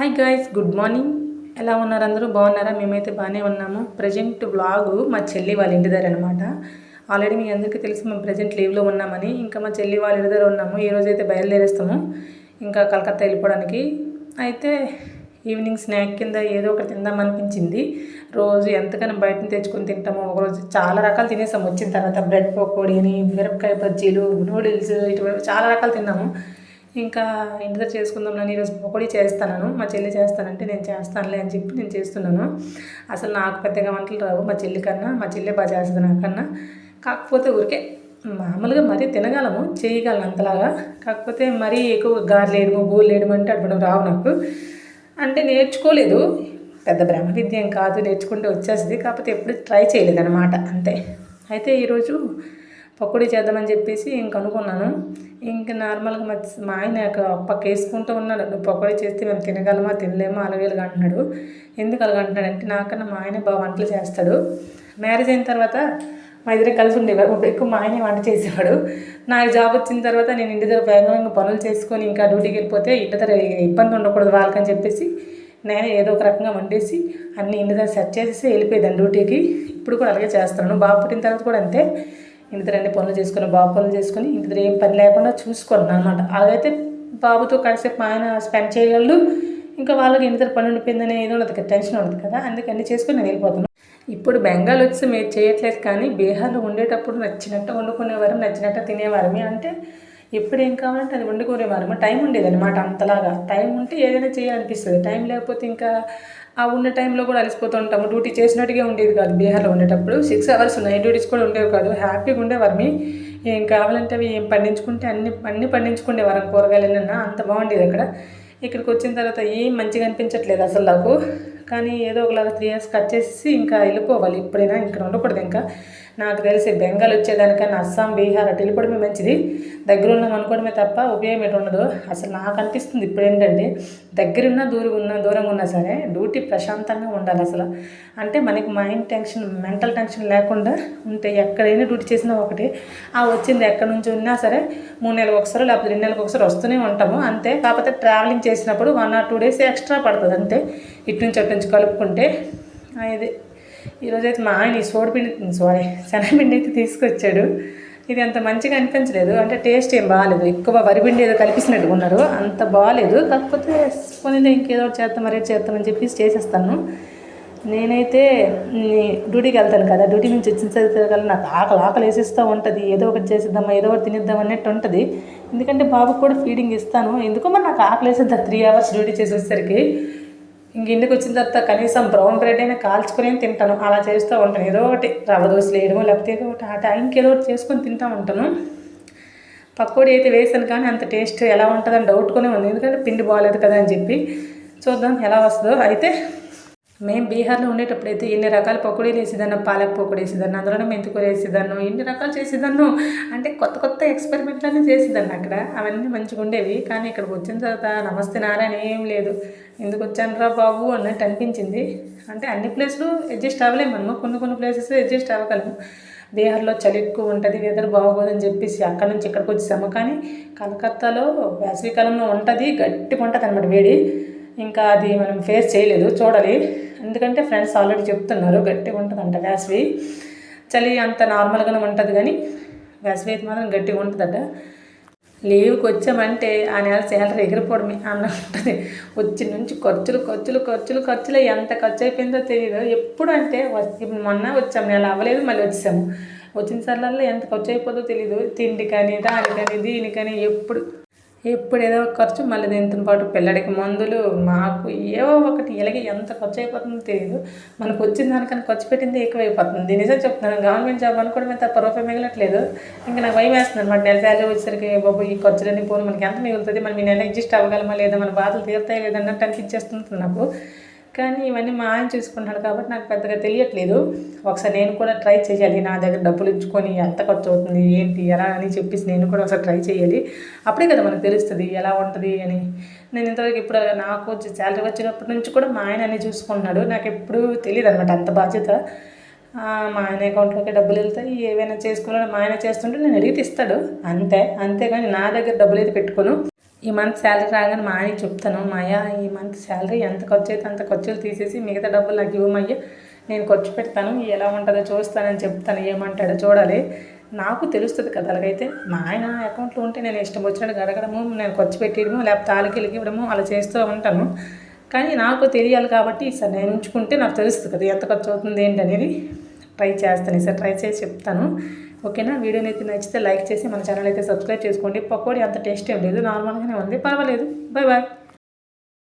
Hi guys good morning ఎలా ఉన్నారు అందరూ? బాగున్నారా? మేమైతే బాగానే ఉన్నాము. ప్రజెంట్ వ్లాగు మా చెల్లి వాళ్ళ ఇంటి దగ్గర అనమాట ఆల్రెడీ మీ అందరికీ తెలుసు మేము ప్రజెంట్ లీవ్లో ఉన్నామని. ఇంకా మా చెల్లి వాళ్ళ ఇంటి దగ్గర ఉన్నాము. ఈ రోజు అయితే బయలుదేరేస్తాము. ఇంకా కలకత్తా వెళ్ళిపోవడానికి. అయితే ఈవినింగ్ స్నాక్ కింద ఏదో ఒకటి తిందామనిపించింది రోజు ఎంతకైనా బయట తెచ్చుకొని తింటాము. ఒకరోజు చాలా రకాలు తినేసాము. వచ్చిన తర్వాత బ్రెడ్ పకోడీ అని మిరపకాయ బజ్జీలు నూడిల్స్ ఇటువంటి చాలా రకాలు తిన్నాము. ఇంకా ఇంటి దగ్గర చేసుకుందాం నేను ఈరోజు పకోడీ చేస్తాను మా చెల్లి చేస్తానంటే నేను చేస్తానులే అని చెప్పి నేను చేస్తున్నాను. అసలు నాకు పెద్దగా వంటలు రావు మా చెల్లి కన్నా మా చెల్లి బాగా చేస్తుంది నాకన్నా కాకపోతే ఊరికే మామూలుగా మరీ తినగలము చేయగలను అంతలాగా కాకపోతే మరీ ఎక్కువ గారెలేయడము బూరెలేయడం అంటే అటువంటి రావు నాకు. అంటే నేర్చుకోలేదు. పెద్ద బ్రహ్మ విద్య ఏం కాదు నేర్చుకుంటే వచ్చేస్తుంది. కాకపోతే ఎప్పుడు ట్రై చేయలేదు అనమాట అంతే. అయితే ఈరోజు పకోడీ చేద్దామని చెప్పేసి ఇంక అనుకున్నాను. ఇంక నార్మల్గా మా మా ఆయన ఒక పక్క వేసుకుంటూ ఉన్నాడు. నువ్వు పకోడీ చేస్తే మేము తినగలమా తినలేమా అలాగేలాగా అంటున్నాడు. ఎందుకు అలాగ అంటున్నాడంటే నాకన్నా మా ఆయన బాగా వంటలు చేస్తాడు. మ్యారేజ్ అయిన తర్వాత మా ఇద్దరు కలిసి ఉండేవారు. ఎక్కువ మా ఆయనే వంట చేసేవాడు. నాకు జాబ్ వచ్చిన తర్వాత నేను ఇంటి దగ్గర వేగంగా పనులు చేసుకొని ఇంకా డ్యూటీకి వెళ్ళిపోతే ఇంటి దగ్గర ఇబ్బంది ఉండకూడదు వాళ్ళకని చెప్పేసి నేను ఏదో ఒక రకంగా వండేసి అన్ని ఇంటి దగ్గర సెట్ చేసేసి వెళ్ళిపోయేదాన్ని డ్యూటీకి. ఇప్పుడు కూడా అలాగే చేస్తాను. బాబు పుట్టిన తర్వాత కూడా అంతే. ఇంటి దగ్గర అన్ని పనులు చేసుకుని బాబు పనులు చేసుకుని ఇంటి దగ్గర ఏం పని లేకుండా చూసుకున్నాను అనమాట అదైతే బాబుతో కాసేపు ఆయన స్పెండ్ చేయగలడు. ఇంకా వాళ్ళకి ఇంటి పని ఉండిపోయిందని ఏదో ఉండదు కదా టెన్షన్ ఉండదు కదా. అందుకని అన్ని నేను వెళ్ళిపోతున్నాను ఇప్పుడు బెంగాల్ వచ్చి మేము చేయట్లేదు కానీ బీహార్లో ఉండేటప్పుడు నచ్చినట్టు వండుకునేవారు నచ్చినట్టు తినేవారమే. అంటే ఎప్పుడు ఏం కావాలంటే అది వండుకునేవారము టైం ఉండేదన్నమాట అంతలాగా. టైం ఉంటే ఏదైనా చేయాలనిపిస్తుంది. టైం లేకపోతే ఇంకా ఆ ఉన్న టైంలో కూడా అలసిపోతూ ఉంటాము. డ్యూటీ చేసినట్టుగా ఉండేది కాదు బీహార్లో ఉండేటప్పుడు. సిక్స్ అవర్స్ నైట్ డ్యూటీస్ కూడా ఉండేవి కాదు. హ్యాపీగా ఉండేవారమి ఏం కావాలంటే అవి ఏం పండించుకుంటే అన్ని అన్ని పండించుకునేవారం కూరగాయలన్నా అంత బాగుండేది అక్కడ. ఇక్కడికి వచ్చిన తర్వాత ఏం మంచిగా అనిపించట్లేదు అసలు నాకు. కానీ ఏదో ఒకలాగా త్రీ ఇయర్స్ కట్ చేసేసి ఇంకా వెళ్ళిపోవాలి. ఇప్పుడైనా ఇక్కడ ఉండకూడదు ఇంకా. నాకు తెలిసి బెంగాల్ వచ్చేదానికన్నా అస్సాం బీహార్ అటు వెళ్ళిపోవడమే మంచిది. దగ్గర ఉన్నాం అనుకోవడమే తప్ప ఉపయోగం ఎటు ఉండదు. అసలు నాకు అనిపిస్తుంది ఇప్పుడు ఏంటంటే దగ్గరున్నా దూరం ఉన్నా దూరంగా ఉన్నా సరే డ్యూటీ ప్రశాంతంగా ఉండాలి అసలు. అంటే మనకి మైండ్ టెన్షన్ మెంటల్ టెన్షన్ లేకుండా ఉంటే ఎక్కడైనా డ్యూటీ చేసినా ఒకటి. ఆ వచ్చింది ఎక్కడి నుంచి ఉన్నా సరే మూడు నెలలకు ఒకసారి లేకపోతే రెండు నెలలకు ఒకసారి వస్తూనే ఉంటాము. అంతే. కాకపోతే ట్రావెలింగ్ చేసినప్పుడు one or two days extra పడుతుంది అంతే. ఇటు నుంచి అటు నుంచి కలుపుకుంటే ఇది. ఈరోజు అయితే మా ఆయన సోడిపిండి సారీ శనగపిండి అయితే తీసుకొచ్చాడు. ఇది అంత మంచిగా అనిపించలేదు. అంటే టేస్ట్ ఏం బాగాలేదు ఎక్కువ వరిపిండి ఏదో కలిపిస్తున్నట్టు ఉన్నారు. అంత బాగాలేదు కాకపోతే పోనీలే ఇంకేదో ఒకటి చేస్తాం మరే చేస్తామని చెప్పేసి చేసేస్తాను. నేనైతే డ్యూటీకి వెళ్తాను కదా. డ్యూటీ నుంచి వచ్చిన తర్వాత నాకు ఆకలి ఆకలి వేసిస్తూ ఉంటుంది. ఏదో ఒకటి చేసిద్దామా ఏదో ఒకటి తినేద్దాం అన్నట్టు ఉంటుంది. ఎందుకంటే బాబుకు కూడా ఫీడింగ్ ఇస్తాను. ఎందుకో మరి నాకు ఆకలి వేసేది త్రీ అవర్స్ డ్యూటీ చేసేసరికి. ఇంక ఇంటికి వచ్చిన తర్వాత కనీసం బ్రౌన్ బ్రెడ్ అయినా కాల్చుకొని తింటాను. అలా చేస్తూ ఉంటాను. ఏదో ఒకటి రవ్వ దోశలు వేయడమో లేకపోతే ఏదో ఒకటి ఆ టైంకి ఏదో ఒకటి చేసుకొని తింటూ ఉంటాను. పకోడీ అయితే వేసాను కానీ అంత టేస్ట్ ఎలా ఉంటుందని డౌట్గానే ఉంది. ఎందుకంటే పిండి బాగాలేదు కదా అని చెప్పి చూద్దాం ఎలా వస్తుందో. అయితే మేము బీహార్లో ఉండేటప్పుడు అయితే ఎన్ని రకాల పకోడీలు వేసేదాన్ని పాలక్ పకోడీ వేసేదాన్ని అందులోనే మెంతికూర వేసేదాన్ని ఎన్ని రకాలు చేసేదాన్ని. అంటే కొత్త కొత్త ఎక్స్పెరిమెంట్లన్నీ చేసేదాన్ని అక్కడ. అవన్నీ మంచిగా ఉండేవి. కానీ ఇక్కడికి వచ్చిన తర్వాత నమస్తే నారాయణ ఏం లేదు. ఎందుకు వచ్చానురా బాబు అన్నట్టు అనిపించింది. అంటే అన్ని ప్లేస్లు అడ్జస్ట్ అవ్వలేము మనము. కొన్ని కొన్ని ప్లేసెస్ అడ్జస్ట్ అవ్వగలము. బీహార్లో చలి ఎక్కువ ఉంటుంది వెదర్ బాగోదని చెప్పేసి అక్కడ నుంచి ఇక్కడికి వచ్చేసాము. కానీ కలకత్తాలో వేసవికాలంలో ఉంటుంది గట్టిగా ఉంటుంది అనమాట వేడి. ఇంకా అది మనం ఫేస్ చేయలేదు చూడాలి. ఎందుకంటే ఫ్రెండ్స్ ఆల్రెడీ చెప్తున్నారు గట్టిగా ఉంటుందంట వేసవి. చలి అంత నార్మల్గానే ఉంటుంది కానీ వేసవి అయితే మాత్రం గట్టిగా ఉంటుందట. లీవ్కి వచ్చామంటే ఆ నెల శాలరీ ఎగిరిపోవడమే అన్న ఉంటుంది. వచ్చి నుంచి ఖర్చులు ఖర్చులు ఖర్చులు ఖర్చులు ఎంత ఖర్చు అయిపోయిందో తెలియదు ఎప్పుడు అంటే మొన్న వచ్చాము నెల అవ్వలేదు మళ్ళీ వచ్చాము. వచ్చిన సార్లలో ఎంత ఖర్చు అయిపోతుందో తెలియదు తిండికని దానికని దీనికని ఎప్పుడు ఎప్పుడు ఏదో ఒక ఖర్చు మళ్ళీ దీంతో పాటు పిల్లడికి మందులు మాకు ఏవో ఒకటి ఇలాగే ఎంత ఖర్చు అయిపోతుందో తెలియదు మనకు వచ్చిన దానికన్నా ఖర్చు పెట్టింది ఎక్కువ అయిపోతుంది నిజం చెప్తున్నాను గవర్నమెంట్ జాబ్ అనుకోవడమే తప్ప రూపాయి మిగలట్లేదు. ఇంకా నాకు భయం వేస్తుంది అనమాట నెల శాలరీ వచ్చేసరికి బాబు ఈ ఖర్చులన్నీ పోను మనకి ఎంత మిగులుతుంది? మనం ఈ నెల అడ్జస్ట్ అవ్వగలమా లేదా? మన బాధలు తీరుతాయి లేదన్నట్టు అనిపించేస్తుంది నాకు. కానీ ఇవన్నీ మా ఆయన చూసుకుంటున్నాడు కాబట్టి నాకు పెద్దగా తెలియట్లేదు. ఒకసారి నేను కూడా ట్రై చేయాలి నా దగ్గర డబ్బులు ఇచ్చుకొని ఎంత ఖర్చు అవుతుంది ఏంటి ఎలా అని చెప్పేసి నేను కూడా ఒకసారి ట్రై చేయాలి. అప్పుడే కదా మనకు తెలుస్తుంది ఎలా ఉంటుంది అని. నేను ఇంతవరకు ఇప్పుడు నాకు వచ్చి శాలరీ వచ్చినప్పటి నుంచి కూడా మా ఆయన అన్ని చూసుకుంటున్నాడు. నాకు ఎప్పుడు తెలియదు అనమాట అంత బాధ్యత. మా ఆయన అకౌంట్లోకి డబ్బులు వెళ్తాయి ఏవైనా చేసుకోవాలని మా ఆయన చేస్తుంటే నేను అడిగితే ఇస్తాడు. అంతే అంతేగాని నా దగ్గర డబ్బులు అయితే పెట్టుకోను. ఈ మంత్ శాలరీ రాగానే మా ఆయన చెప్తాను మాయా ఈ మంత్ శాలరీ ఎంత ఖర్చు అయితే అంత ఖర్చులు తీసేసి మిగతా డబ్బులు నాకు ఇవ్వమయ్యా. నేను ఖర్చు పెడతాను ఎలా ఉంటుందో చూస్తానని చెప్తాను. ఏమంటాడో చూడాలి. నాకు తెలుస్తుంది కదా అలాగైతే. మా ఆయన అకౌంట్లో ఉంటే నేను ఇష్టం వచ్చినట్టు అడగడము నేను ఖర్చు పెట్టేయడము లేకపోతే తాలికి ఇవ్వడము అలా చేస్తూ ఉంటాను. కానీ నాకు తెలియాలి కాబట్టి ఈసారి నేను ఉంచుకుంటే నాకు తెలుస్తుంది కదా ఎంత ఖర్చు అవుతుంది ఏంటి అనేది. ట్రై చేస్తాను ఈసారి ట్రై చేసి చెప్తాను. ఓకేనా? వీడియోని అయితే నచ్చితే లైక్ చేసి మన ఛానల్ అయితే సబ్స్క్రైబ్ చేసుకోండి. పకోడీ అంత టేస్ట్ ఏం లేదు. నార్మల్గానే ఉంది. పర్వాలేదు. Bye bye